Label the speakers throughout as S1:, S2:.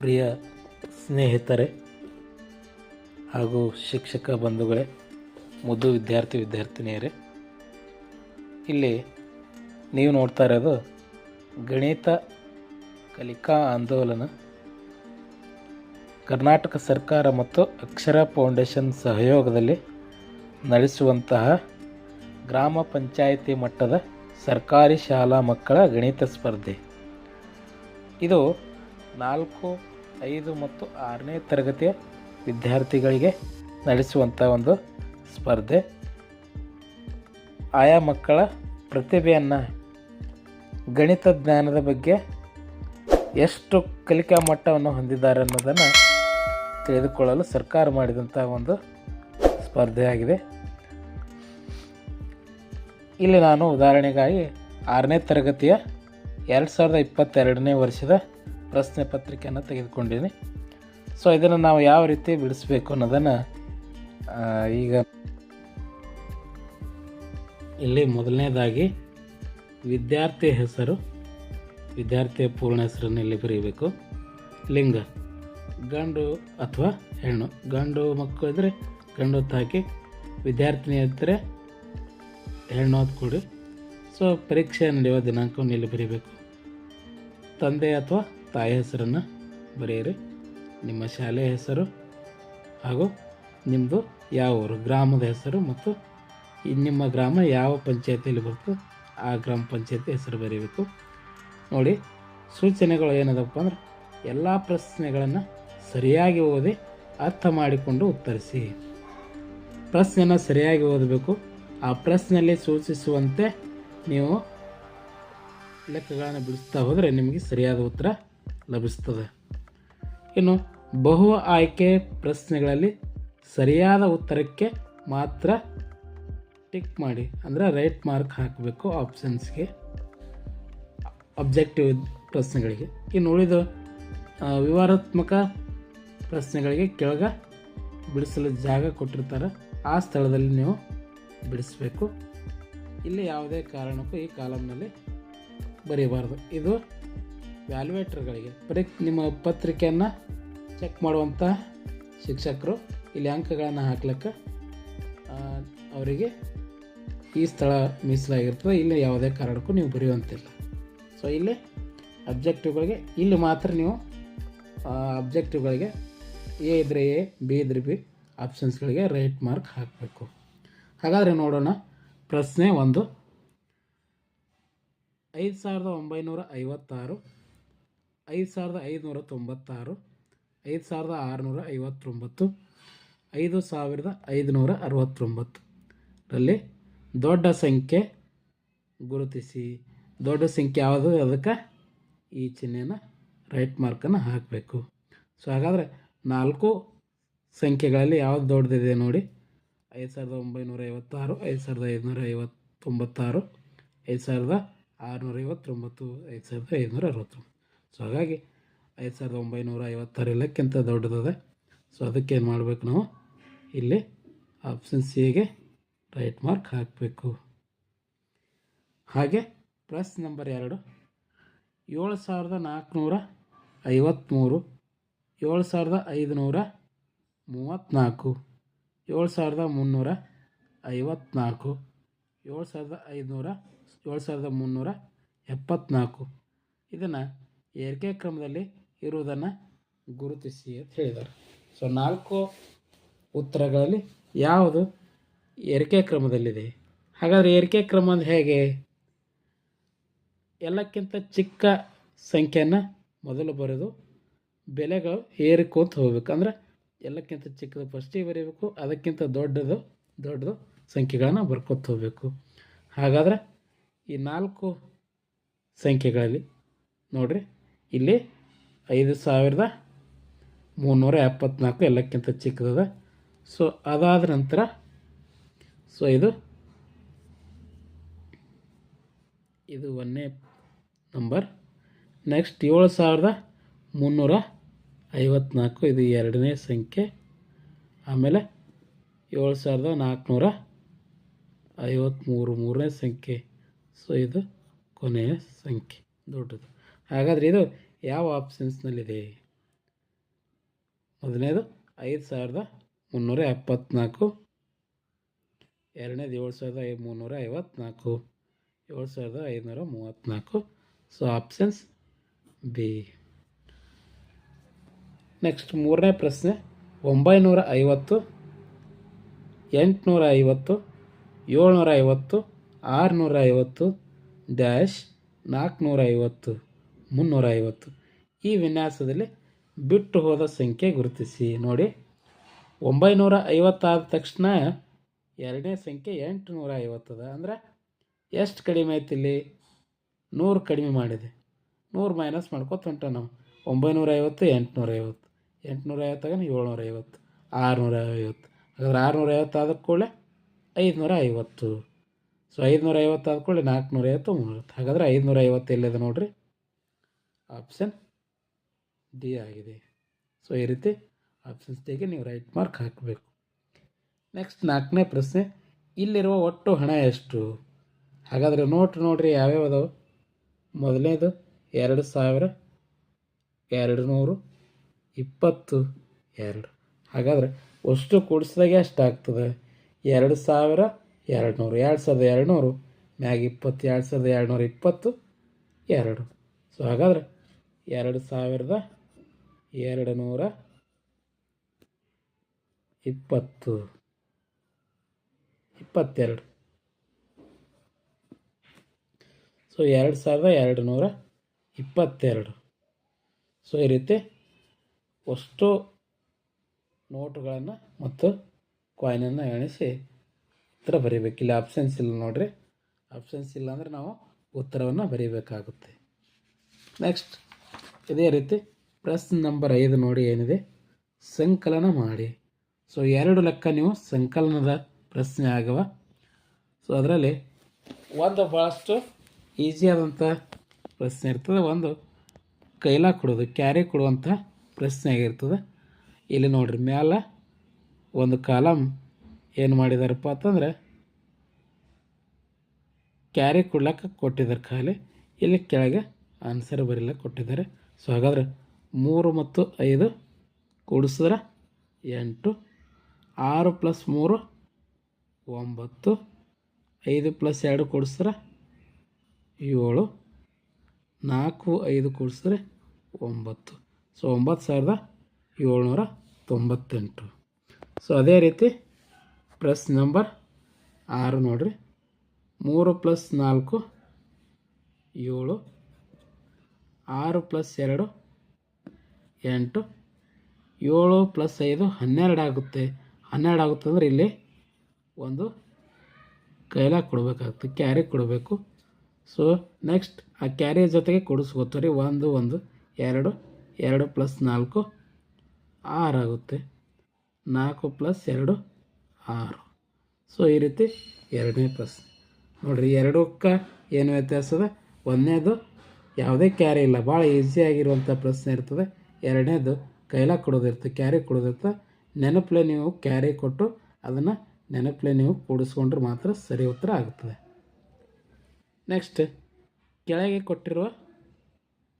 S1: ಪ್ರಿಯ ಸ್ನೇಹಿತರೆ ಹಾಗೂ ಶಿಕ್ಷಕ ಬಂಧುಗಳೇ ಮುದ್ದು ವಿದ್ಯಾರ್ಥಿ ವಿದ್ಯಾರ್ಥಿನಿಯರೇ, ಇಲ್ಲಿ ನೀವು ನೋಡ್ತಾ ಇರೋದು ಗಣಿತ ಕಲಿಕಾ ಆಂದೋಲನ. ಕರ್ನಾಟಕ ಸರ್ಕಾರ ಮತ್ತು ಅಕ್ಷರ ಫೌಂಡೇಶನ್ ಸಹಯೋಗದಲ್ಲಿ ನಡೆಸುವಂತಹ ಗ್ರಾಮ ಪಂಚಾಯಿತಿ ಮಟ್ಟದ ಸರ್ಕಾರಿ ಶಾಲಾ ಮಕ್ಕಳ ಗಣಿತ ಸ್ಪರ್ಧೆ. ಇದು ನಾಲ್ಕು ಐದು ಮತ್ತು ಆರನೇ ತರಗತಿಯ ವಿದ್ಯಾರ್ಥಿಗಳಿಗೆ ನಡೆಸುವಂಥ ಒಂದು ಸ್ಪರ್ಧೆ. ಆಯಾ ಮಕ್ಕಳ ಪ್ರತಿಭೆಯನ್ನು ಗಣಿತ ಜ್ಞಾನದ ಬಗ್ಗೆ ಎಷ್ಟು ಕಲಿಕಾ ಮಟ್ಟವನ್ನು ಹೊಂದಿದ್ದಾರೆ ಅನ್ನೋದನ್ನು ತಿಳಿದುಕೊಳ್ಳಲು ಸರ್ಕಾರ ಮಾಡಿದಂಥ ಒಂದು ಸ್ಪರ್ಧೆಯಾಗಿದೆ ಇಲ್ಲಿ ನಾನು ಉದಾಹರಣೆಗಾಗಿ ಆರನೇ ತರಗತಿಯ ಎರಡು ಸಾವಿರದ ಇಪ್ಪತ್ತೆರಡನೇ ವರ್ಷದ ಪ್ರಶ್ನೆ ಪತ್ರಿಕೆಯನ್ನು ತೆಗೆದುಕೊಂಡಿದ್ದೀನಿ. ಸೊ ಇದನ್ನು ನಾವು ಯಾವ ರೀತಿ ಬಿಡಿಸ್ಬೇಕು ಅನ್ನೋದನ್ನು ಈಗ ಇಲ್ಲಿ ಮೊದಲನೇದಾಗಿ ವಿದ್ಯಾರ್ಥಿ ಹೆಸರು, ವಿದ್ಯಾರ್ಥಿಯ ಪೂರ್ಣ ಹೆಸರನ್ನು ಇಲ್ಲಿ ಬರೀಬೇಕು. ಲಿಂಗ, ಗಂಡು ಅಥವಾ ಹೆಣ್ಣು. ಗಂಡು ಮಕ್ಕಳು ಇದ್ದರೆ ಗಂಡು ಹಾಕಿ ವಿದ್ಯಾರ್ಥಿನಿ ಇದ್ದರೆ ಹೆಣ್ಣು ಹೊತ್ತು ಕೊಡಿ. ಸೊ ಪರೀಕ್ಷೆ ನಡೆಯುವ ದಿನಾಂಕವನ್ನು ಇಲ್ಲಿ ಬರೀಬೇಕು. ತಂದೆ ಅಥವಾ ತಾಯಿ ಹೆಸರನ್ನು ಬರೆಯಿರಿ. ನಿಮ್ಮ ಶಾಲೆಯ ಹೆಸರು ಹಾಗೂ ನಿಮ್ಮದು ಯಾವ ಊರು, ಗ್ರಾಮದ ಹೆಸರು ಮತ್ತು ನಿಮ್ಮ ಗ್ರಾಮ ಯಾವ ಪಂಚಾಯತಿಯಲ್ಲಿ ಬರ್ತದೆ ಆ ಗ್ರಾಮ ಪಂಚಾಯತಿ ಹೆಸರು ಬರೀಬೇಕು. ನೋಡಿ, ಸೂಚನೆಗಳು ಏನದಪ್ಪ ಅಂದ್ರೆ ಎಲ್ಲ ಪ್ರಶ್ನೆಗಳನ್ನು ಸರಿಯಾಗಿ ಓದಿ ಅರ್ಥ ಮಾಡಿಕೊಂಡು ಉತ್ತರಿಸಿ. ಪ್ರಶ್ನೆಯನ್ನು ಸರಿಯಾಗಿ ಓದಬೇಕು. ಆ ಪ್ರಶ್ನೆಯಲ್ಲಿ ಸೂಚಿಸುವಂತೆ ನೀವು ಲೆಕ್ಕಗಳನ್ನು ಬಿಡಿಸ್ತಾ ಹೋದರೆ ನಿಮಗೆ ಸರಿಯಾದ ಉತ್ತರ ಲಭಿಸ್ತದೆ ಇನ್ನು ಬಹು ಆಯ್ಕೆ ಪ್ರಶ್ನೆಗಳಲ್ಲಿ ಸರಿಯಾದ ಉತ್ತರಕ್ಕೆ ಮಾತ್ರ ಟಿಕ್ ಮಾಡಿ. ಅಂದರೆ ರೈಟ್ ಮಾರ್ಕ್ ಹಾಕಬೇಕು ಆಪ್ಷನ್ಸ್ಗೆ ಅಬ್ಜೆಕ್ಟಿವ್ ಪ್ರಶ್ನೆಗಳಿಗೆ. ಇನ್ನು ಉಳಿದ ವಿವರಾತ್ಮಕ ಪ್ರಶ್ನೆಗಳಿಗೆ ಕೆಳಗ ಬಿಡಿಸಲು ಜಾಗ ಕೊಟ್ಟಿರ್ತಾರೆ. ಆ ಸ್ಥಳದಲ್ಲಿ ನೀವು ಬಿಡಿಸಬೇಕು. ಇಲ್ಲಿ ಯಾವುದೇ ಕಾರಣಕ್ಕೂ ಈ ಕಾಲಮ್ನಲ್ಲಿ ಬರೀಬಾರ್ದು ಇದು ವ್ಯಾಲ್ಯೂಯೇಟರ್ಗಳಿಗೆ ಬರೀ ನಿಮ್ಮ ಪತ್ರಿಕೆಯನ್ನು ಚೆಕ್ ಮಾಡುವಂಥ ಶಿಕ್ಷಕರು ಇಲ್ಲಿ ಅಂಕಗಳನ್ನು ಹಾಕ್ಲಿಕ್ಕೆ ಅವರಿಗೆ ಈ ಸ್ಥಳ ಮೀಸಲಾಗಿರ್ತದೆ. ಇಲ್ಲಿ ಯಾವುದೇ ಕಾರಣಕ್ಕೂ ನೀವು ಬರೆಯುವಂತಿಲ್ಲ. ಸೊ ಇಲ್ಲಿ ಅಬ್ಜೆಕ್ಟಿವ್ಗಳಿಗೆ ಇಲ್ಲಿ ಮಾತ್ರ ನೀವು ಅಬ್ಜೆಕ್ಟಿವ್ಗಳಿಗೆ ಎ ಇದ್ರೆ ಎ, ಬಿ ಇದ್ರೆ ಬಿ ಆಪ್ಷನ್ಸ್ಗಳಿಗೆ ರೈಟ್ ಮಾರ್ಕ್ ಹಾಕಬೇಕು. ಹಾಗಾದರೆ ನೋಡೋಣ. ಪ್ರಶ್ನೆ ಒಂದು. ಐದು ಸಾವಿರದ ಒಂಬೈನೂರ ಐವತ್ತಾರು ಐದು ಸಾವಿರದ ಐದುನೂರ ತೊಂಬತ್ತಾರು ಐದು ಸಾವಿರದ ಆರುನೂರ ಐವತ್ತೊಂಬತ್ತು ಐದು ಸಾವಿರದ ಐದುನೂರ ಅರವತ್ತೊಂಬತ್ತು ರಲ್ಲಿ ದೊಡ್ಡ ಸಂಖ್ಯೆ ಗುರುತಿಸಿ. ದೊಡ್ಡ ಸಂಖ್ಯೆ ಯಾವುದು? ಅದಕ್ಕೆ ಈ ಚಿಹ್ನೆಯನ್ನು ರೈಟ್ ಮಾರ್ಕನ್ನು ಹಾಕಬೇಕು. ಸೊ ಹಾಗಾದರೆ ನಾಲ್ಕು ಸಂಖ್ಯೆಗಳಲ್ಲಿ ಯಾವುದು ದೊಡ್ಡದಿದೆ ನೋಡಿ. ಐದು ಸಾವಿರದ ಒಂಬೈನೂರ ಐವತ್ತಾರು ಐದು ಸಾವಿರದ ಐದುನೂರ ಐವತ್ತೊಂಬತ್ತಾರು ಐದು ಸಾವಿರದ ಆರುನೂರ ಐವತ್ತೊಂಬತ್ತು ಐದು ಸಾವಿರದ ಐದುನೂರ ಅರವತ್ತೊಂಬತ್ತು ಸೊ ಹಾಗಾಗಿ ಐದು ಸಾವಿರದ ಒಂಬೈನೂರ ಐವತ್ತಾರು ಎಲ್ಲಕ್ಕಿಂತ ದೊಡ್ಡದಿದೆ. ಸೊ ಅದಕ್ಕೆ ಏನು ಮಾಡಬೇಕು ನಾವು? ಇಲ್ಲಿ ಆಪ್ಷನ್ ಸಿಗೆ ರೈಟ್ ಮಾರ್ಕ್ ಹಾಕಬೇಕು. ಹಾಗೆ ಪ್ಲಸ್ ನಂಬರ್ ಎರಡು. ಏಳು ಸಾವಿರದ ನಾಲ್ಕುನೂರ ಐವತ್ತ್ಮೂರು ಏಳು ಸಾವಿರದ ಐದುನೂರ ಮೂವತ್ತ್ನಾಲ್ಕು ಏಳು ಸಾವಿರದ ಮುನ್ನೂರ ಐವತ್ತ್ನಾಲ್ಕು ಏಳು ಸಾವಿರದ ಐದುನೂರ, ಏಳು ಸಾವಿರದ ಮುನ್ನೂರ ಎಪ್ಪತ್ತ್ನಾಲ್ಕು. ಇದನ್ನು ಏರಿಕೆ ಕ್ರಮದಲ್ಲಿ ಇರುವುದನ್ನು ಗುರುತಿಸಿ ಅಂತ ಹೇಳಿದ್ದಾರೆ. ಸೊ ನಾಲ್ಕು ಉತ್ತರಗಳಲ್ಲಿ ಯಾವುದು ಏರಿಕೆ ಕ್ರಮದಲ್ಲಿದೆ? ಹಾಗಾದರೆ ಏರಿಕೆ ಕ್ರಮ ಅಂದರೆ ಹೇಗೆ? ಎಲ್ಲಕ್ಕಿಂತ ಚಿಕ್ಕ ಸಂಖ್ಯೆಯನ್ನು ಮೊದಲು ಬರೆದು ಬೆಲೆಗಳು ಏರಿಕೋತ ಹೋಗಬೇಕು. ಅಂದರೆ ಎಲ್ಲಕ್ಕಿಂತ ಚಿಕ್ಕದು ಫಸ್ಟಿಗೆ ಬರೀಬೇಕು, ಅದಕ್ಕಿಂತ ದೊಡ್ಡದು ದೊಡ್ಡದು ಸಂಖ್ಯೆಗಳನ್ನು ಬರ್ಕೊತ ಹೋಗಬೇಕು. ಹಾಗಾದರೆ ಈ ನಾಲ್ಕು ಸಂಖ್ಯೆಗಳಲ್ಲಿ ನೋಡ್ರಿ. ಇಲ್ಲಿ ಐದು ಸಾವಿರದ ಮುನ್ನೂರ ಎಪ್ಪತ್ನಾಲ್ಕು ಎಲ್ಲಕ್ಕಿಂತ ಚಿಕ್ಕದದ. ಸೊ ಅದಾದ ನಂತರ ಸೊ ಇದು ಇದು ಒಂದನೇ ನಂಬರ್ ನೆಕ್ಸ್ಟ್ ಏಳು ಸಾವಿರದ ಮುನ್ನೂರ ಐವತ್ನಾಲ್ಕು, ಇದು ಎರಡನೇ ಸಂಖ್ಯೆ. ಆಮೇಲೆ ಏಳು ಸಾವಿರದ ನಾಲ್ಕುನೂರ ಐವತ್ತ್ಮೂರು ಮೂರನೇ ಸಂಖ್ಯೆ. ಸೊ ಇದು ಕೊನೆಯ ಸಂಖ್ಯೆ, ದೊಡ್ಡದು. ಹಾಗಾದರೆ ಇದು ಯಾವ ಆಪ್ಷನ್ಸ್ನಲ್ಲಿದೆ ಮೊದಲನೇದು ಐದು ಸಾವಿರದ ಮುನ್ನೂರ ಎಪ್ಪತ್ತ್ನಾಲ್ಕು ಎರಡನೇದು ಏಳು ಸಾವಿರದ ಐ ಮುನ್ನೂರ ಐವತ್ನಾಲ್ಕು. ಏಳು ಸಾವಿರದ ಐದುನೂರ ಮೂವತ್ತ್ನಾಲ್ಕು ಸೊ ಆಪ್ಷನ್ಸ್ ಬಿ ನೆಕ್ಸ್ಟ್ ಮೂರನೇ ಪ್ರಶ್ನೆ. ಒಂಬೈನೂರ ಐವತ್ತು, ಎಂಟುನೂರ ಐವತ್ತು, ಏಳ್ನೂರ ಐವತ್ತು, ಆರುನೂರ ಐವತ್ತು, ಡ್ಯಾಶ್ ನಾಲ್ಕುನೂರ ಐವತ್ತು. ಮುನ್ನೂರ ಐವತ್ತು ಈ ವಿನ್ಯಾಸದಲ್ಲಿ ಬಿಟ್ಟು ಹೋದ ಸಂಖ್ಯೆ ಗುರುತಿಸಿ ನೋಡಿ. ಒಂಬೈನೂರ ಐವತ್ತಾದ ತಕ್ಷಣ ಎರಡನೇ ಸಂಖ್ಯೆ ಎಂಟುನೂರ ಐವತ್ತದ ಅಂದ್ರೆ ಎಷ್ಟು ಕಡಿಮೆ ಆಯ್ತು ಇಲ್ಲಿ? ನೂರು ಕಡಿಮೆ ಮಾಡಿದೆ. ನೂರು ಮೈನಸ್ ಮಾಡ್ಕೊತ ಹೊಂಟ ನಾವು. ಒಂಬೈನೂರ ಐವತ್ತು ಎಂಟುನೂರ ಐವತ್ತು ಎಂಟುನೂರ ಐವತ್ತಾಗ ಏಳ್ನೂರ ಐವತ್ತು ಆರುನೂರ ಐವತ್ತು ಹಾಗಾದ್ರೆ ಆರುನೂರ ಐವತ್ತಾದ ಕೂಡಲೇ ಐದುನೂರ ಐವತ್ತು ಸೊ ಐದುನೂರ ಐವತ್ತಾದ ಕೂಡಲೇ ನಾಲ್ಕುನೂರ ಐವತ್ತು ಮುನ್ನೂರ ಹಾಗಾದ್ರೆ ಐದುನೂರ ಐವತ್ತು ಎಲ್ಲಿದೆ ನೋಡ್ರಿ? ಆಪ್ಷನ್ ಡಿ ಆಗಿದೆ. ಸೊ ಈ ರೀತಿ ಆಪ್ಷನ್ಸ್ ಡಿಗೆ ನೀವು ರೈಟ್ ಮಾರ್ಕ್ ಹಾಕಬೇಕು. ನೆಕ್ಸ್ಟ್ ನಾಲ್ಕನೇ ಪ್ರಶ್ನೆ, ಇಲ್ಲಿರುವ ಒಟ್ಟು ಹಣ ಎಷ್ಟು? ಹಾಗಾದರೆ ನೋಟ್ ನೋಡ್ರಿ ಯಾವ್ಯಾವ ಅದಾವೆ? ಮೊದಲನೇದು ಎರಡು ಸಾವಿರ, ಎರಡು ನೂರು, ಇಪ್ಪತ್ತು, ಎರಡು. ಹಾಗಾದ್ರೆ ಅಷ್ಟು ಕೂಡಿಸಿದಾಗ ಎಷ್ಟು ಆಗ್ತದೆ? ಎರಡು ಸಾವಿರ, ಎರಡು ನೂರು. ಎರಡು ಸಾವಿರದ ಎರಡು ನೂರು, ಮ್ಯಾಗ ಇಪ್ಪತ್ತು, ಎರಡು ಸಾವಿರದ ಎರಡು ನೂರ ಇಪ್ಪತ್ತು, ಎರಡು. ಸೊ ಹಾಗಾದ್ರೆ ಎರಡು ಸಾವಿರದ ಎರಡು ನೂರ ಇಪ್ಪತ್ತು, ಇಪ್ಪತ್ತೆರಡು. ಸೊ ಎರಡು ಸಾವಿರದ ಎರಡು ನೂರ ಇಪ್ಪತ್ತೆರಡು. ಸೊ ಈ ರೀತಿ ಅಷ್ಟು ನೋಟುಗಳನ್ನು ಮತ್ತು ಕಾಯಿನನ್ನು ಎಣಿಸಿ ಉತ್ತರ ಬರೀಬೇಕು ಇಲ್ಲಿ ಆಪ್ಷನ್ಸ್ ಇಲ್ಲ ನೋಡಿರಿ. ಆಪ್ಷನ್ಸ್ ಇಲ್ಲ ಅಂದರೆ ನಾವು ಉತ್ತರವನ್ನು ಬರೀಬೇಕಾಗುತ್ತೆ. ನೆಕ್ಸ್ಟ್ ಇದೇ ರೀತಿ ಪ್ರಶ್ನೆ ನಂಬರ್ ಐದು ನೋಡಿ ಏನಿದೆ? ಸಂಕಲನ ಮಾಡಿ. ಸೊ ಎರಡು ಲೆಕ್ಕ ನೀವು ಸಂಕಲನದ ಪ್ರಶ್ನೆ ಆಗವ. ಸೊ ಅದರಲ್ಲಿ ಒಂದು ಭಾಳಷ್ಟು ಈಸಿಯಾದಂಥ ಪ್ರಶ್ನೆ ಇರ್ತದೆ. ಒಂದು ಕೈಲ ಕೊಡೋದು ಕ್ಯಾರಿ ಕೊಡುವಂಥ ಪ್ರಶ್ನೆ ಆಗಿರ್ತದೆ. ಇಲ್ಲಿ ನೋಡ್ರಿ, ಮ್ಯಾಲ ಒಂದು ಕಾಲಮ್ ಏನು ಮಾಡಿದಾರಪ್ಪ ಅಂತಂದ್ರೆ, ಕ್ಯಾರಿ ಕೊಡ್ಲಿಕ್ಕೆ ಕೊಟ್ಟಿದ್ದಾರೆ ಖಾಲಿ. ಇಲ್ಲಿ ಕೆಳಗೆ ಆನ್ಸರ್ ಬರೀಲಕ್ಕೆ ಕೊಟ್ಟಿದ್ದಾರೆ. ಸೊ ಹಾಗಾದರೆ ಮೂರು ಮತ್ತು ಐದು ಕೂಡಿಸಿದ್ರೆ ಎಂಟು, ಆರು ಪ್ಲಸ್ ಮೂರು ಒಂಬತ್ತು, ಐದು ಪ್ಲಸ್ ಎರಡು ಕೂಡಿಸಿದ್ರೆ ಏಳು, ನಾಲ್ಕು ಐದು ಕೂಡಿಸಿದ್ರೆ ಒಂಬತ್ತು. ಸೊ ಒಂಬತ್ತು ಸಾವಿರದ ಏಳ್ನೂರ ತೊಂಬತ್ತೆಂಟು. ಸೊ ಅದೇ ರೀತಿ ಪ್ಲಸ್ ನಂಬರ್ ಆರು ನೋಡಿರಿ. ಮೂರು ಪ್ಲಸ್ ನಾಲ್ಕು ಏಳು ಆರು ಪ್ಲಸ್ ಎರಡು ಎಂಟು. ಏಳು ಪ್ಲಸ್ ಐದು ಹನ್ನೆರಡು ಆಗುತ್ತೆ. ಹನ್ನೆರಡು ಆಗುತ್ತೆ ಅಂದರೆ ಇಲ್ಲಿ ಒಂದು ಕೈಲ ಕೊಡಬೇಕಾಗುತ್ತೆ ಕ್ಯಾರಿ ಕೊಡಬೇಕು. ಸೊ ನೆಕ್ಸ್ಟ್ ಆ ಕ್ಯಾರಿ ಜೊತೆಗೆ ಕೊಡಿಸ್ಕೋತಾರೆ ಒಂದು ಒಂದು, ಎರಡು ಎರಡು ಪ್ಲಸ್ ನಾಲ್ಕು, ಆರು ಆಗುತ್ತೆ. ನಾಲ್ಕು ಪ್ಲಸ್ ಎರಡು, ಆರು. ಸೊ ಈ ರೀತಿ ಎರಡನೇ ಪ್ರಶ್ನೆ ನೋಡಿರಿ, ಎರಡಕ್ಕೆ ಏನು ವ್ಯತ್ಯಾಸದ ಒಂದನೇದು ಯಾವುದೇ ಕ್ಯಾರಿ ಇಲ್ಲ. ಭಾಳ ಈಸಿಯಾಗಿರುವಂಥ ಪ್ರಶ್ನೆ ಇರ್ತದೆ. ಎರಡನೇದು, ಕೈಲಾಗ ಕೊಡೋದಿರ್ತದೆ ಕ್ಯಾರಿ ಕೊಡೋದಿರ್ತದೆ ನೆನಪಲೆ ನೀವು ಕ್ಯಾರಿ ಕೊಟ್ಟು ಅದನ್ನು ನೆನಪಲೆ ನೀವು ಕೂಡಿಸ್ಕೊಂಡ್ರೆ ಮಾತ್ರ ಸರಿ ಉತ್ತರ ಆಗ್ತದೆ. ನೆಕ್ಸ್ಟ್ ಕೆಳಗೆ ಕೊಟ್ಟಿರುವ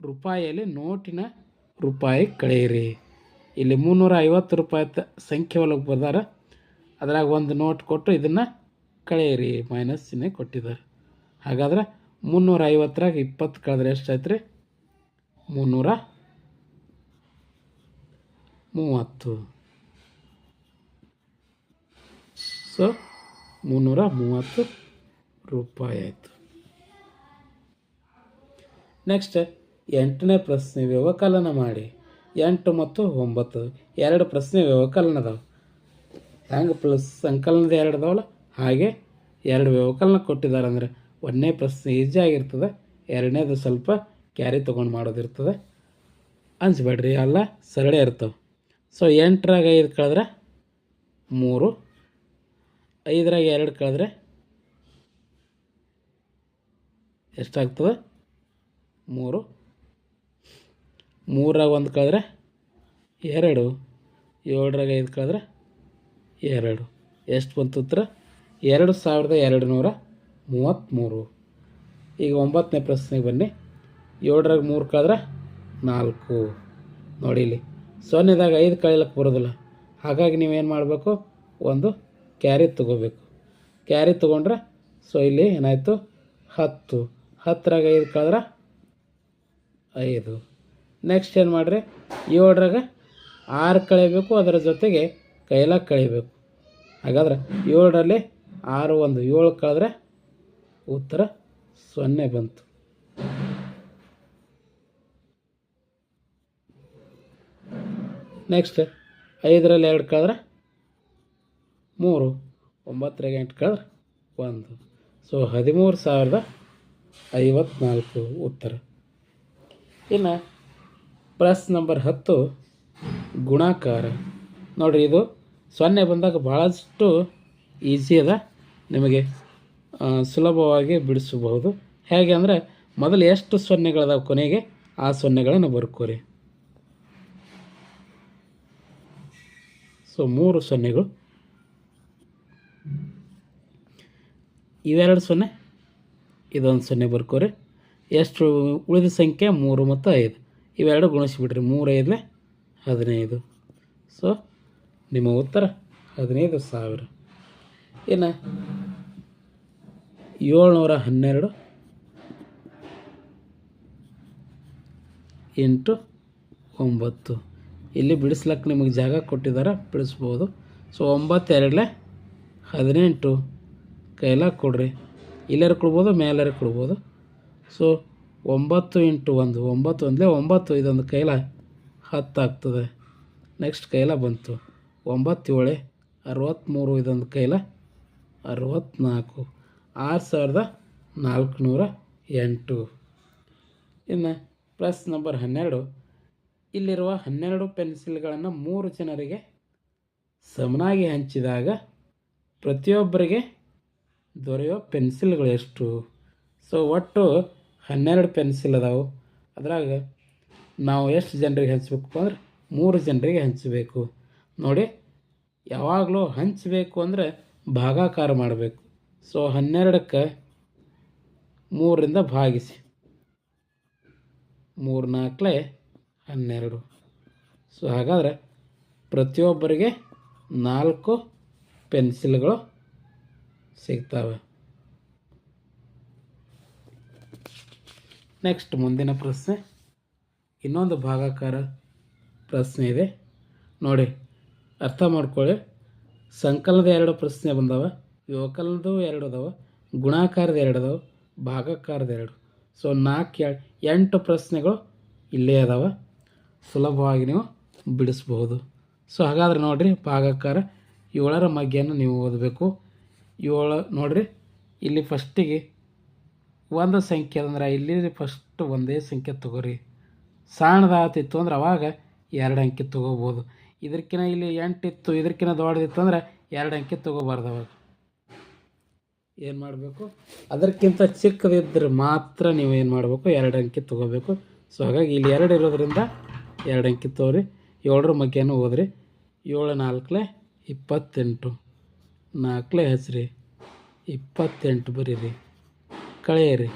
S1: ರೂಪಾಯಿಯಲ್ಲಿ ನೋಟಿನ ರೂಪಾಯಿ ಕಳೆಯಿರಿ. ಇಲ್ಲಿ ಮುನ್ನೂರ ಐವತ್ತು ರೂಪಾಯಿ ಸಂಖ್ಯೆ ಒಳಗೆ ಬರ್ದಾರ. ಅದ್ರಾಗ ಒಂದು ನೋಟ್ ಕೊಟ್ಟು ಇದನ್ನು ಕಳೆಯಿರಿ. ಮೈನಸ್ ಚಿಹ್ನೆ ಕೊಟ್ಟಿದ್ದಾರೆ. ಹಾಗಾದ್ರೆ ಮುನ್ನೂರ ಐವತ್ತರಾಗ ಇಪ್ಪತ್ತು ಕಳೆದ್ರೆ ಎಷ್ಟಾಯ್ತು ರೀ ಮುನ್ನೂರ ಮೂವತ್ತು. ಸೊ ಮುನ್ನೂರ ಮೂವತ್ತು ರೂಪಾಯಿ ಆಯಿತು. ನೆಕ್ಸ್ಟ್ ಎಂಟನೇ ಪ್ರಶ್ನೆ ವ್ಯವಕಲನ ಮಾಡಿ. ಎಂಟು ಮತ್ತು ಒಂಬತ್ತು, ಎರಡು ಪ್ರಶ್ನೆ ವ್ಯವಕಲನ ಅದಾವೆ ಹೆಂಗೆ ಪ್ಲಸ್ ಸಂಕಲನದ ಎರಡು ಅದಾವಲ್ಲ? ಹಾಗೆ ಎರಡು ವ್ಯವಕಲನ ಕೊಟ್ಟಿದ್ದಾರೆ ಅಂದರೆ ಒಂದನೇ ಪ್ರಶ್ನೆ ಈಜಿ ಆಗಿರ್ತದೆ, ಎರಡನೇದು ಸ್ವಲ್ಪ ಕ್ಯಾರಿ ತೊಗೊಂಡು ಮಾಡೋದಿರ್ತದೆ. ಅನ್ಸ್ಬೇಡ್ರಿ ಎಲ್ಲ ಸರಳೇ ಇರ್ತವೆ. ಸೊ ಎಂಟರಾಗ ಐದು ಕಳೆದ್ರೆ ಮೂರು, ಐದರಾಗ ಎರಡು ಕಳೆದ್ರೆ ಎಷ್ಟಾಗ್ತದೆ? ಮೂರು. ಮೂರಾಗ ಒಂದು ಕಳೆದ್ರೆ ಎರಡು, ಏಳರಾಗ ಐದು ಕಳೆದ್ರೆ ಎರಡು. ಎಷ್ಟು ಬಂತು ಉತ್ತರ ಎರಡು ಸಾವಿರದ ಎರಡು ನೂರ ಮೂವತ್ತ್ಮೂರು. ಈಗ ಒಂಬತ್ತನೇ ಪ್ರಶ್ನೆಗೆ ಬನ್ನಿ. ಏಳರಾಗ ಮೂರು ಕಳೆದ್ರೆ ನಾಲ್ಕು. ನೋಡಿ ಇಲ್ಲಿ. ಸೊನ್ನೆದಾಗ ಐದು ಕಳಿಲಕ್ಕೆ ಬರೋದಿಲ್ಲ. ಹಾಗಾಗಿ ನೀವೇನು ಮಾಡಬೇಕು? ಒಂದು ಕ್ಯಾರಿ ತೊಗೋಬೇಕು. ಕ್ಯಾರಿ ತೊಗೊಂಡ್ರೆ ಸೊ ಇಲ್ಲಿ ಏನಾಯಿತು? ಹತ್ತು. ಹತ್ತರಾಗ ಐದು ಕಳೆದ್ರೆ ಐದು. ನೆಕ್ಸ್ಟ್ ಏನು ಮಾಡಿರಿ? ಏಳರಾಗ ಆರು ಕಳಿಬೇಕು ಅದರ ಜೊತೆಗೆ ಕೈಲಾಗ ಕಳಿಬೇಕು. ಹಾಗಾದ್ರೆ ಏಳರಲ್ಲಿ ಆರು ಒಂದು. ಏಳು ಕಳೆದ್ರೆ ಉತ್ತರ ಸೊನ್ನೆ ಬಂತು. ನೆಕ್ಸ್ಟ್ ಐದರಲ್ಲಿ ಎರಡು ಕಳೆದ್ರೆ ಮೂರು, ಒಂಬತ್ತರಾಗ ಎಂಟು ಕಳೆದ್ರೆ ಒಂದು. ಸೊ ಹದಿಮೂರು ಸಾವಿರದ ಐವತ್ನಾಲ್ಕು ಉತ್ತರ. ಇನ್ನು ಪ್ರಶ್ನೆ ನಂಬರ್ ಹತ್ತು, ಗುಣಾಕಾರ. ನೋಡಿರಿ, ಇದು ಸೊನ್ನೆ ಬಂದಾಗ ಭಾಳಷ್ಟು ಈಸಿ ಅದ. ನಿಮಗೆ ಸುಲಭವಾಗಿ ಬಿಡಿಸಬಹುದು. ಹೇಗೆ ಅಂದರೆ ಮೊದಲು ಎಷ್ಟು ಸೊನ್ನೆಗಳಿದಾವೆ ಕೊನೆಗೆ? ಆ ಸೊನ್ನೆಗಳನ್ನು ಬರ್ಕೋರಿ. ಸೊ, ಮೂರು ಸೊನ್ನೆಗಳು. ಇವೆರಡು ಸೊನ್ನೆ, ಇದೊಂದು ಸೊನ್ನೆ ಬರ್ಕೋರಿ. ಎಷ್ಟು ಉಳಿದ ಸಂಖ್ಯೆ? ಮೂರು ಮತ್ತು ಐದು. ಇವೆರಡು ಗುಣಿಸಿಬಿಡ್ರಿ ಮೂರು ಐದಲೆ ಹದಿನೈದು. ಸೊ, ನಿಮ್ಮ ಉತ್ತರ ಹದಿನೈದು ಸಾವಿರ. ಇನ್ನು ಏಳ್ನೂರ ಹನ್ನೆರಡು ಎಂಟು ಒಂಬತ್ತು. ಇಲ್ಲಿ ಬಿಡಿಸ್ಲಕ್ಕೆ ನಿಮಗೆ ಜಾಗ ಕೊಟ್ಟಿದ್ದಾರೆ, ಬಿಡಿಸ್ಬೋದು. ಸೊ, ಒಂಬತ್ತೆರಡಲೆ ಹದಿನೆಂಟು. ಕೈಲ ಕೊಡ್ರಿ. ಇಲ್ಲಾರ ಕೊಡ್ಬೋದು, ಮೇಲಾರ ಕೊಡ್ಬೋದು. ಸೊ, ಒಂಬತ್ತು ಇಂಟು ಒಂದು, ಒಂಬತ್ತು ಒಂದಲೇ ಒಂಬತ್ತು, ಇದೊಂದು ಕೈಲ ಹತ್ತು ಆಗ್ತದೆ. ನೆಕ್ಸ್ಟ್ ಕೈಲ ಬಂತು. ಒಂಬತ್ತೇಳೆ, ಅರವತ್ತ್ಮೂರು, ಇದೊಂದು ಕೈಲ ಅರವತ್ತ್ನಾಲ್ಕು. ಆರು ಸಾವಿರದ ನಾಲ್ಕುನೂರ ಎಂಟು. ಇನ್ನು ಪ್ಲಸ್ ನಂಬರ್ ಹನ್ನೆರಡು. ಇಲ್ಲಿರುವ ಹನ್ನೆರಡು ಪೆನ್ಸಿಲ್ಗಳನ್ನು ಮೂರು ಜನರಿಗೆ ಸಮನಾಗಿ ಹಂಚಿದಾಗ ಪ್ರತಿಯೊಬ್ಬರಿಗೆ ದೊರೆಯೋ ಪೆನ್ಸಿಲ್ಗಳು ಎಷ್ಟು? ಸೊ ಒಟ್ಟು ಹನ್ನೆರಡು ಪೆನ್ಸಿಲ್ ಅದಾವೆ. ಅದ್ರಾಗ ನಾವು ಎಷ್ಟು ಜನರಿಗೆ ಹಂಚಬೇಕು ಅಂದ್ರೆ ಮೂರು ಜನರಿಗೆ ಹಂಚಬೇಕು. ನೋಡಿ, ಯಾವಾಗಲೂ ಹಂಚಬೇಕು ಅಂದರೆ ಭಾಗಾಕಾರ ಮಾಡಬೇಕು. ಸೊ ಹನ್ನೆರಡಕ್ಕೆ ಮೂರರಿಂದ ಭಾಗಿಸಿ. ಮೂರು ನಾಲ್ಕಲೆ ಹನ್ನೆರಡು. ಸೊ ಹಾಗಾದರೆ ಪ್ರತಿಯೊಬ್ಬರಿಗೆ ನಾಲ್ಕು ಪೆನ್ಸಿಲ್ಗಳು ಸಿಗ್ತವೆ. ನೆಕ್ಸ್ಟ್ ಮುಂದಿನ ಪ್ರಶ್ನೆ. ಇನ್ನೊಂದು ಭಾಗಾಕಾರ ಪ್ರಶ್ನೆ ಇದೆ. ನೋಡಿ, ಅರ್ಥ ಮಾಡ್ಕೊಳ್ಳಿ. ಸಂಕಲನದ ಎರಡು ಪ್ರಶ್ನೆ ಬಂದವ. ವ್ಯವಕಲನದು ಎರಡು ಅದಾವ ಗುಣಾಕಾರದ ಎರಡು ಅದಾವ ಭಾಗಕಾರದ ಎರಡು. ಸೊ ನಾಲ್ಕು ಎಂಟು ಪ್ರಶ್ನೆಗಳು ಇಲ್ಲೇ ಅದಾವ. ಸುಲಭವಾಗಿ ನೀವು ಬಿಡಿಸ್ಬೋದು ಸೊ ಹಾಗಾದ್ರೆ ನೋಡಿರಿ, ಭಾಗಕಾರ ಏಳರ ಮಗ್ಗೆಯನ್ನು ನೀವು ಓದಬೇಕು. ಏಳು, ನೋಡಿರಿ, ಇಲ್ಲಿ ಫಸ್ಟಿಗೆ ಒಂದು ಸಂಖ್ಯೆ ಅಂದ್ರೆ ಇಲ್ಲಿ ಫಸ್ಟ್ ಒಂದೇ ಸಂಖ್ಯೆ ತಗೋರಿ. ಸಣ್ಣದಾತಿತ್ತು ಅಂದ್ರೆ ಅವಾಗ ಎರಡು ಅಂಕಿ ತೊಗೋಬೋದು. ಇದಕ್ಕಿಂತ ಇಲ್ಲಿ ಎಂಟಿತ್ತು ಇದಕ್ಕಿಂತ ದೊಡ್ಡದಿತ್ತು ಅಂದ್ರೆ ಎರಡು ಅಂಕಿ ತೊಗೋಬಾರ್ದು ಅವಾಗ. ಏನು ಮಾಡಬೇಕು? ಅದಕ್ಕಿಂತ ಚಿಕ್ಕದಿದ್ದರೆ ಮಾತ್ರ ನೀವು ಏನು ಮಾಡಬೇಕು? ಎರಡು ಅಂಕಿ ತೊಗೋಬೇಕು. ಸೊ ಹಾಗಾಗಿ ಇಲ್ಲಿ ಎರಡು ಇರೋದ್ರಿಂದ ಎರಡು ಅಂಕಿ ತೋರಿ. ಏಳರ ಮಗ್ಗೆನೂ ಹೋದ್ರಿ. ಏಳು ನಾಲ್ಕಲೆ ಇಪ್ಪತ್ತೆಂಟು. ನಾಲ್ಕಲೆ ಹಚ್ರಿ ಇಪ್ಪತ್ತೆಂಟು ಬರೀರಿ. ಕಳೆಯಿರಿ.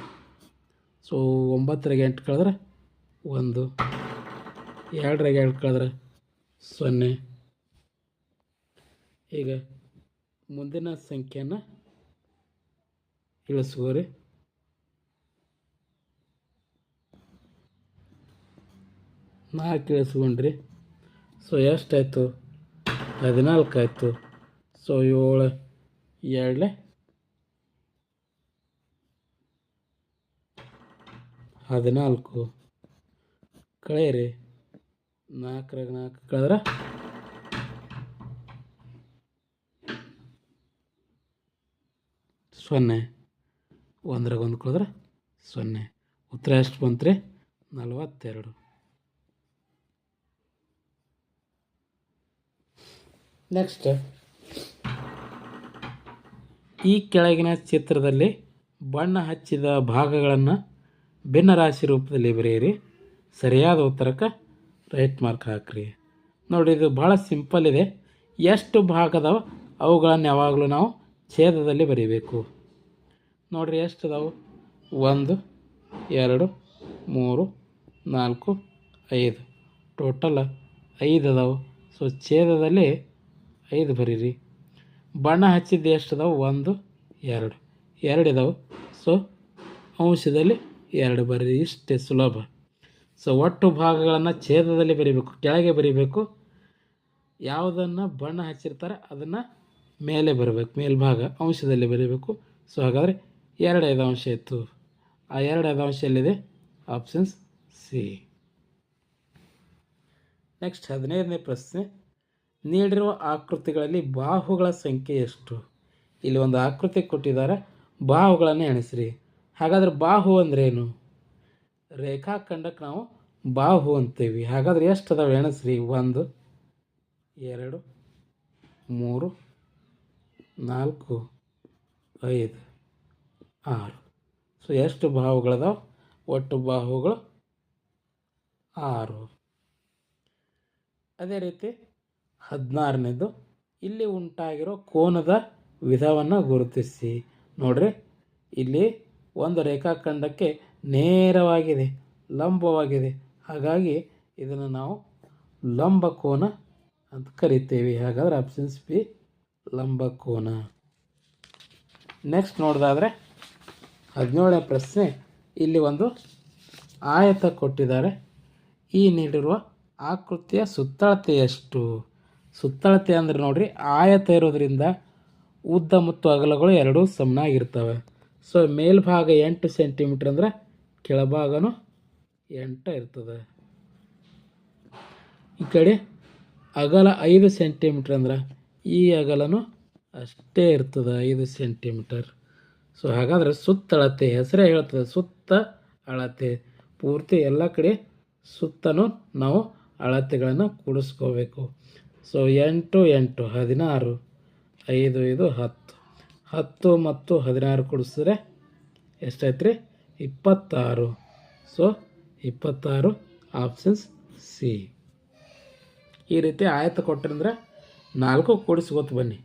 S1: ಸೊ ಒಂಬತ್ತರಾಗ ಎಂಟು ಕಳೆದ್ರೆ ಒಂದು. ಎರಡರಾಗೆ ಎರಡು ಕಳೆದ್ರೆ ಸೊನ್ನೆ. ಈಗ ಮುಂದಿನ ಸಂಖ್ಯೆಯನ್ನು ಇಳಿಸ್ಕೋರಿ ನಾಲ್ಕು ಕೇಳಿಸ್ಕೊಂಡ್ರಿ ಸೊ ಎಷ್ಟಾಯಿತು ಹದಿನಾಲ್ಕು ಆಯಿತು. ಸೊ, ಏಳು, ಎರಡಲೆ. ಹದಿನಾಲ್ಕು. ಕಳೆಯಿರಿ. ನಾಲ್ಕರಾಗ ನಾಲ್ಕು ಕಳೆದ್ರೆ. ಸೊನ್ನೆ. ಒಂದ್ರಾಗ ಒಂದು ಕಳೆದ್ರೆ ಸೊನ್ನೆ. ಉತ್ತರ ಎಷ್ಟು ಬಂತ್ರಿ? ನಲವತ್ತೆರಡು. ನೆಕ್ಸ್ಟ್ ಈ ಕೆಳಗಿನ ಚಿತ್ರದಲ್ಲಿ ಬಣ್ಣ ಹಚ್ಚಿದ ಭಾಗಗಳನ್ನು ಭಿನ್ನರಾಶಿ ರೂಪದಲ್ಲಿ ಬರೆಯಿರಿ. ಸರಿಯಾದ ಉತ್ತರಕ್ಕೆ ರೈಟ್ ಮಾರ್ಕ್ ಹಾಕ್ರಿ. ನೋಡಿ ಇದು ಭಾಳ ಸಿಂಪಲ್ ಇದೆ. ಎಷ್ಟು ಭಾಗ ಅವುಗಳನ್ನು ಯಾವಾಗಲೂ ನಾವು ಛೇದದಲ್ಲಿ ಬರೀಬೇಕು. ನೋಡಿರಿ ಎಷ್ಟು ಅದಾವು? ಒಂದು, ಎರಡು, ಮೂರು, ನಾಲ್ಕು, ಐದು. ಟೋಟಲ್ ಐದು ಅದಾವು. ಸೊ ಛೇದದಲ್ಲಿ ಐದು ಬರೀರಿ. ಬಣ್ಣ ಹಚ್ಚಿದ್ದು ಎಷ್ಟು ಅದಾವೆ? ಒಂದು, ಎರಡು. ಎರಡು ಇದಾವೆ. ಸೊ ಅಂಶದಲ್ಲಿ ಎರಡು ಬರೀರಿ. ಇಷ್ಟೇ ಸುಲಭ. ಸೊ ಒಟ್ಟು ಭಾಗಗಳನ್ನು ಛೇದದಲ್ಲಿ ಬರೀಬೇಕು. ಕೆಳಗೆ ಬರೀಬೇಕು. ಯಾವುದನ್ನು ಬಣ್ಣ ಹಚ್ಚಿರ್ತಾರೆ ಅದನ್ನು ಮೇಲೆ ಬರಬೇಕು. ಮೇಲ್ಭಾಗ ಅಂಶದಲ್ಲಿ ಬರೀಬೇಕು. ಸೊ ಹಾಗಾದರೆ ಎರಡು ಅಂಶ ಇತ್ತು. ಆ ಎರಡು ಅಂಶ ಎಲ್ಲಿದೆ? ಆಪ್ಷನ್ಸ್ ಸಿ ನೆಕ್ಸ್ಟ್ ಹದಿನೈದನೇ ಪ್ರಶ್ನೆ. ನೀಡಿರುವ ಆಕೃತಿಗಳಲ್ಲಿ ಬಾಹುಗಳ ಸಂಖ್ಯೆ ಎಷ್ಟು? ಇಲ್ಲಿ ಒಂದು ಆಕೃತಿ ಕೊಟ್ಟಿದ್ದಾರೆ. ಬಾಹುಗಳನ್ನು ಎಣಿಸ್ರಿ. ಹಾಗಾದ್ರೆ ಬಾಹು ಅಂದ್ರೇನು ರೇಖಾಖಂಡಕ್ಕೆ ನಾವು ಬಾಹು ಅಂತೀವಿ. ಹಾಗಾದ್ರೆ ಎಷ್ಟು ಅದಾವೆ? ಎಣಿಸ್ರಿ. ಒಂದು, ಎರಡು, ಮೂರು, ನಾಲ್ಕು, ಐದು. ಆರು. ಸೊ ಎಷ್ಟು ಬಾಹುಗಳದಾವೆ? ಒಟ್ಟು ಬಾಹುಗಳು ಆರು. ಅದೇ ರೀತಿ ಹದಿನಾರನೇದು, ಇಲ್ಲಿ ಉಂಟಾಗಿರೋ ಕೋನದ ವಿಧವನ್ನು ಗುರುತಿಸಿ. ನೋಡ್ರಿ, ಇಲ್ಲಿ ಒಂದು ರೇಖಾಖಂಡಕ್ಕೆ ನೇರವಾಗಿದೆ, ಲಂಬವಾಗಿದೆ. ಹಾಗಾಗಿ ಇದನ್ನು ನಾವು ಲಂಬ ಕೋನ ಅಂತ ಕರಿತೇವೆ. ಹಾಗಾದ್ರೆ ಆಪ್ಷನ್ಸ್ ಬಿ ಲಂಬ ಕೋನ. ನೆಕ್ಸ್ಟ್ ನೋಡೋದಾದರೆ ಹದಿನೇಳನೇ ಪ್ರಶ್ನೆ. ಇಲ್ಲಿ ಒಂದು ಆಯತ ಕೊಟ್ಟಿದ್ದಾರೆ. ಈ ನೀಡಿರುವ ಆಕೃತಿಯ ಸುತ್ತಳತೆ ಎಷ್ಟು? ಸುತ್ತಳತೆ ಅಂದರೆ ನೋಡಿರಿ, ಆಯತ ಇರೋದರಿಂದ ಉದ್ದ ಮತ್ತು ಅಗಲಗಳು ಎರಡೂ ಸಮನಾಗಿರ್ತವೆ. ಸೊ ಮೇಲ್ಭಾಗ ಎಂಟು ಸೆಂಟಿಮೀಟ್ರ್ ಅಂದ್ರೆ ಕೆಳಭಾಗನೂ ಎಂಟು ಇರ್ತದೆ. ಈ ಕಡೆ ಅಗಲ ಐದು ಸೆಂಟಿಮೀಟ್ರ್ ಅಂದ್ರೆ ಈ ಅಗಲನೂ ಅಷ್ಟೇ ಇರ್ತದೆ, ಐದು ಸೆಂಟಿಮೀಟರ್ ಸೊ ಹಾಗಾದ್ರೆ ಸುತ್ತಳತೆ ಹೆಸರೇ ಹೇಳ್ತದೆ ಸುತ್ತ ಅಳತೆ. ಪೂರ್ತಿ ಎಲ್ಲ ಕಡೆ ಸುತ್ತನೂ ನಾವು ಅಳತೆಗಳನ್ನು ಕೂಡಿಸ್ಕೋಬೇಕು. ಸೊ ಎಂಟು ಎಂಟು, ಹದಿನಾರು, ಐದು ಐದು, ಹತ್ತು. ಹತ್ತು ಮತ್ತು ಹದಿನಾರು ಕೂಡಿಸಿದ್ರೆ ಎಷ್ಟಾಯ್ತು ರೀ ಇಪ್ಪತ್ತಾರು. ಸೊ ಇಪ್ಪತ್ತಾರು ಆಪ್ಷನ್ಸ್ ಸಿ ಈ ರೀತಿ ಆಯತ ಕೊಟ್ಟಿರಂದ್ರೆ ನಾಲ್ಕು ಕೂಡಿಸ್ಕೊತ ಬನ್ನಿ.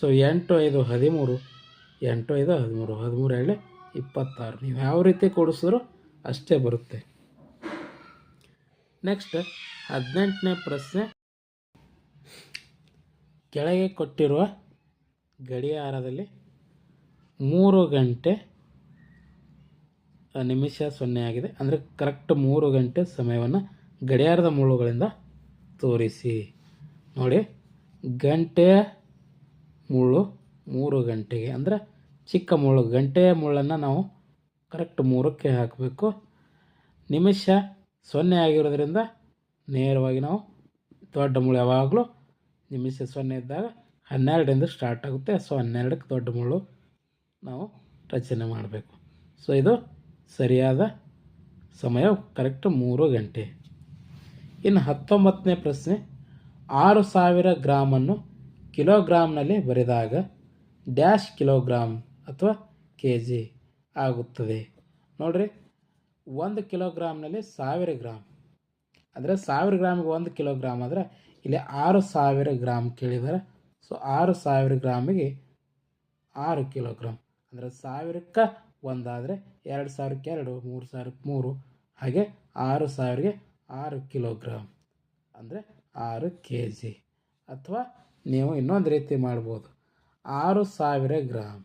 S1: ಸೊ ಎಂಟು, ಐದು, ಹದಿಮೂರು ಎಂಟು, ಐದು, ಹದಿಮೂರು ಹದಿಮೂರು ಏಳೆ ಇಪ್ಪತ್ತಾರು. ನೀವು ಯಾವ ರೀತಿ ಕೊಡಿಸಿದ್ರು ಅಷ್ಟೇ ಬರುತ್ತೆ. ನೆಕ್ಸ್ಟ್ ಹದಿನೆಂಟನೇ ಪ್ರಶ್ನೆ. ಕೆಳಗೆ ಕೊಟ್ಟಿರುವ ಗಡಿಯಾರದಲ್ಲಿ ಮೂರು ಗಂಟೆ ನಿಮಿಷ ಸೊನ್ನೆ ಆಗಿದೆ. ಅಂದರೆ ಕರೆಕ್ಟ್ ಮೂರು ಗಂಟೆ ಸಮಯವನ್ನು ಗಡಿಯಾರದ ಮುಳ್ಳುಗಳಿಂದ ತೋರಿಸಿ. ನೋಡಿ ಗಂಟೆಯ ಮುಳ್ಳು ಮೂರು ಗಂಟೆಗೆ ಅಂದರೆ ಚಿಕ್ಕ ಮುಳ್ಳು ಗಂಟೆಯ ಮುಳ್ಳನ್ನು ನಾವು ಕರೆಕ್ಟ್ ಮೂರಕ್ಕೆ ಹಾಕಬೇಕು. ನಿಮಿಷ ಸೊನ್ನೆ ಆಗಿರೋದ್ರಿಂದ ನೇರವಾಗಿ ನಾವು ದೊಡ್ಡ ಮುಳ್ಳು ಯಾವಾಗಲೂ ನಿಮಿಷ ಸೊನ್ನೆ ಇದ್ದಾಗ ಹನ್ನೆರಡರಿಂದ ಸ್ಟಾರ್ಟ್ ಆಗುತ್ತೆ. ಸೊ ಹನ್ನೆರಡಕ್ಕೆ ದೊಡ್ಡ ಮುಳ್ಳು ನಾವು ರಚನೆ ಮಾಡಬೇಕು. ಸೊ ಇದು ಸರಿಯಾದ ಸಮಯ ಕರೆಕ್ಟ್ ಮೂರು ಗಂಟೆ. ಇನ್ನು ಹತ್ತೊಂಬತ್ತನೇ ಪ್ರಶ್ನೆ, ಆರು ಸಾವಿರ ಗ್ರಾಮನ್ನು ಕಿಲೋಗ್ರಾಮ್ನಲ್ಲಿ ಬರೆದಾಗ ಡ್ಯಾಶ್ ಕಿಲೋಗ್ರಾಮ್ ಅಥವಾ ಕೆ ಜಿ ಆಗುತ್ತದೆ. ನೋಡ್ರಿ, ಒಂದು ಕಿಲೋಗ್ರಾಮ್ನಲ್ಲಿ ಸಾವಿರ ಗ್ರಾಮ್. ಅಂದರೆ ಸಾವಿರ ಗ್ರಾಮಿಗೆ ಒಂದು ಕಿಲೋಗ್ರಾಮ್ ಆದರೆ ಇಲ್ಲಿ ಆರು ಸಾವಿರ ಗ್ರಾಮ್ ಕೇಳಿದ್ದಾರೆ. ಸೊ ಆರು ಸಾವಿರ ಗ್ರಾಮಿಗೆ ಆರು ಕಿಲೋಗ್ರಾಮ್. ಅಂದರೆ ಸಾವಿರಕ್ಕೆ ಒಂದಾದರೆ ಎರಡು ಸಾವಿರಕ್ಕೆ ಎರಡು, ಮೂರು ಸಾವಿರಕ್ಕೆ ಮೂರು. ಹಾಗೆ ಆರು ಸಾವಿರಗೆ ಆರು ಕಿಲೋಗ್ರಾಮ್. ಅಂದರೆ ಆರು ಕೆ ಜಿ ಅಥವಾ ನೀವು ಇನ್ನೊಂದು ರೀತಿ ಮಾಡ್ಬೋದು. ಆರು ಸಾವಿರ ಗ್ರಾಮ್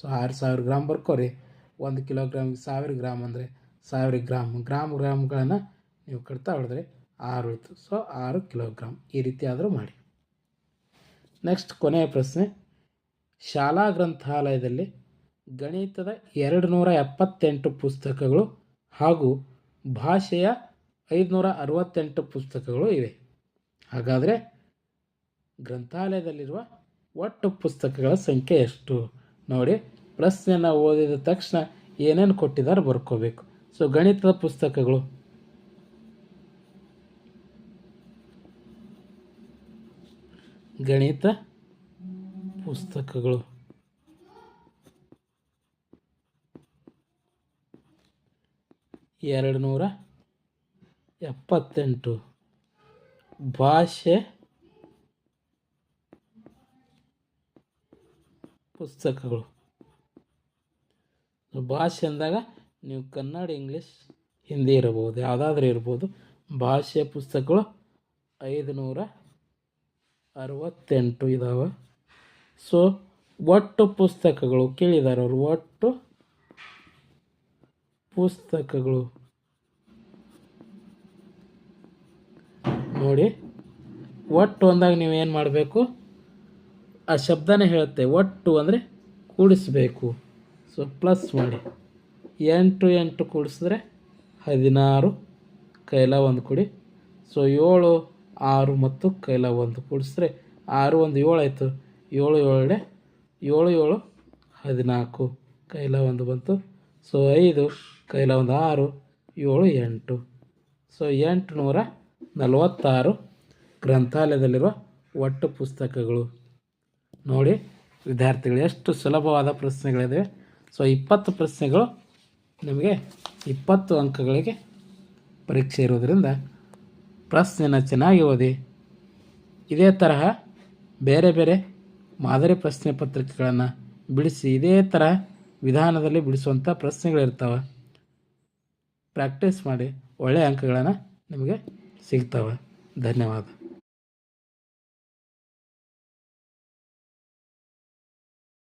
S1: ಸೊ ಆರು ಸಾವಿರ ಗ್ರಾಮ್ ಬರ್ಕೋರಿ. ಒಂದು ಕಿಲೋಗ್ರಾಮ್ಗೆ ಸಾವಿರ ಗ್ರಾಮ್ ಅಂದರೆ ಸಾವಿರ ಗ್ರಾಮ್ ಗ್ರಾಮ್ ಗ್ರಾಮ್ಗಳನ್ನು ನೀವು ಕಟ್ತಾ ಹೊಡೆದ್ರೆ ಆರು ಉಳಿತು. ಸೊ, ಆರು ಕಿಲೋಗ್ರಾಮ್ ಈ ರೀತಿ ಆದರೂ ಮಾಡಿ. ನೆಕ್ಸ್ಟ್ ಕೊನೆಯ ಪ್ರಶ್ನೆ. ಶಾಲಾ ಗ್ರಂಥಾಲಯದಲ್ಲಿ ಗಣಿತದ ಎರಡು ನೂರ ಎಪ್ಪತ್ತೆಂಟು ಪುಸ್ತಕಗಳು ಹಾಗೂ ಭಾಷೆಯ ಐದುನೂರ ಅರವತ್ತೆಂಟು ಪುಸ್ತಕಗಳು ಇವೆ. ಹಾಗಾದರೆ ಗ್ರಂಥಾಲಯದಲ್ಲಿರುವ ಒಟ್ಟು ಪುಸ್ತಕಗಳ ಸಂಖ್ಯೆ ಎಷ್ಟು? ನೋಡಿ, ಪ್ರಶ್ನೆಯನ್ನು ಓದಿದ ತಕ್ಷಣ ಏನೇನು ಕೊಟ್ಟಿದ್ದಾರೆ ಬರ್ಕೋಬೇಕು. ಸೊ ಗಣಿತದ ಪುಸ್ತಕಗಳು. ಗಣಿತ ಪುಸ್ತಕಗಳು. ಎರಡು ನೂರ ಎಪ್ಪತ್ತೆಂಟು. ಭಾಷೆ ಪುಸ್ತಕಗಳು. ಭಾಷೆ ಅಂದಾಗ ನೀವು ಕನ್ನಡ, ಇಂಗ್ಲೀಷ್, ಹಿಂದಿ ಇರಬಹುದು, ಯಾವುದಾದ್ರೂ ಇರ್ಬೋದು ಭಾಷೆ ಪುಸ್ತಕಗಳು ಐದು ನೂರ ಅರವತ್ತೆಂಟು ಇದಾವೆ. ಸೊ ಒಟ್ಟು ಪುಸ್ತಕಗಳು ಕೇಳಿದ್ದಾರೆ ಅವರು, ಒಟ್ಟು ಪುಸ್ತಕಗಳು. ನೋಡಿ, ಒಟ್ಟು ಅಂದಾಗ ನೀವು ಏನು ಮಾಡಬೇಕು? ಆ ಶಬ್ದನೇ ಹೇಳುತ್ತೆ ಒಟ್ಟು ಅಂದರೆ ಕೂಡಿಸಬೇಕು. ಸೊ ಪ್ಲಸ್ ಮಾಡಿ. ಎಂಟು ಎಂಟು ಕೂಡಿಸಿದ್ರೆ ಹದಿನಾರು, ಕೈಲ ಒಂದು ಕೂಡಿ. ಸೊ ಏಳು, ಆರು ಮತ್ತು ಕೈಲ ಒಂದು ಕೂಡಿಸಿದ್ರೆ ಆರು ಒಂದು ಏಳು ಆಯಿತು. ಏಳು ಏಳೆ ಏಳು ಏಳು ಹದಿನಾಲ್ಕು, ಕೈಲ ಒಂದು ಬಂತು. ಸೊ ಐದು, ಕೈಲ ಒಂದು ಆರು, ಏಳು ಎಂಟು. ಸೊ ಎಂಟು ನೂರ ನಲವತ್ತಾರು ಗ್ರಂಥಾಲಯದಲ್ಲಿರುವ ಒಟ್ಟು ಪುಸ್ತಕಗಳು. ನೋಡಿ, ವಿದ್ಯಾರ್ಥಿಗಳು ಎಷ್ಟು ಸುಲಭವಾದ ಪ್ರಶ್ನೆಗಳಿವೆ ಸೊ ಇಪ್ಪತ್ತು ಪ್ರಶ್ನೆಗಳು ನಿಮಗೆ ಇಪ್ಪತ್ತು ಅಂಕಗಳಿಗೆ ಪರೀಕ್ಷೆ ಇರೋದರಿಂದ ಪ್ರಶ್ನೆನ ಚೆನ್ನಾಗಿ ಓದಿ. ಇದೇ ತರಹ ಬೇರೆ ಬೇರೆ ಮಾದರಿ ಪ್ರಶ್ನೆ ಪತ್ರಿಕೆಗಳನ್ನು ಬಿಡಿಸಿ, ಇದೇ ಥರ ವಿಧಾನದಲ್ಲಿ ಬಿಡಿಸುವಂಥ ಪ್ರಶ್ನೆಗಳಿರ್ತಾವೆ. ಪ್ರಾಕ್ಟೀಸ್ ಮಾಡಿ ಒಳ್ಳೆಯ ಅಂಕಗಳನ್ನು ನಿಮಗೆ ಸಿಗ್ತವೆ. ಧನ್ಯವಾದ.